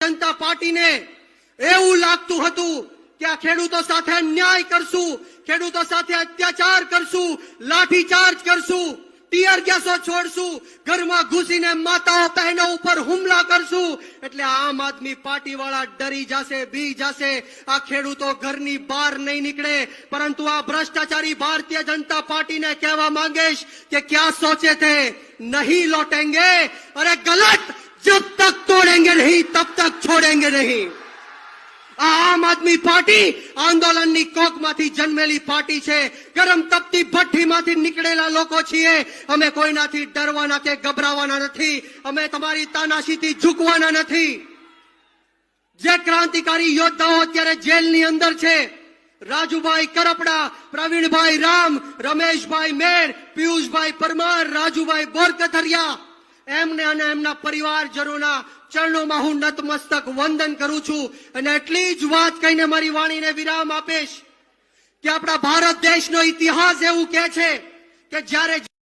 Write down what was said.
જનતા પાર્ટીને એવું લાગતું હતું કે આ ખેડૂતો સાથે અન્યાય કરશું, ખેડૂતો સાથે અત્યાચાર કરશું, લાઠીચાર્જ કરશું, ટીયર ગેસો છોડશું, ઘરમાં ઘૂસીને માતાઓ બહેનો ઉપર હુમલા કરશું. એટલે આમ આદમી પાર્ટી વાળા ડરી જશે, બી જશે. આ ખેડૂતો ઘરની બહાર નહીં નીકળે. પરંતુ આ ભ્રષ્ટાચારી ભારતીય જનતા પાર્ટીને કહેવા માંગીશ કે ક્યાં સોચે થે નહીં લોટેંગે. અરે ગલત! तब तक छोड़ेंगे नहीं આ આમ આદમી પાર્ટી આંદોલનની કોકમાંથી જન્મેલી પાર્ટી છે ગરમ તપતી ભઠ્ઠીમાંથી નીકળેલા લોકો છીએ અમે કોઈનાથી ડરવાના કે ગભરાવાના નથી અમે તમારી તાનાશીથી ઝૂકવાના નથી જે ક્રાંતિકારી યોદ્ધાઓ અત્યારે જેલની અંદર છે રાજુભાઈ કરપડા પ્રવીણભાઈ રામ રમેશભાઈ મેર પિયુષભાઈ પરમાર રાજુભાઈ બોરકથરિયા એમને અને એમના પરિવારજનોના ચરણોમાં હું નતમસ્તક વંદન કરું છું અને એટલી જ વાત કહીને મારી વાણીને વિરામ આપીશ કે આપણા ભારત દેશનો ઇતિહાસ એવું કે છે કે જ્યારે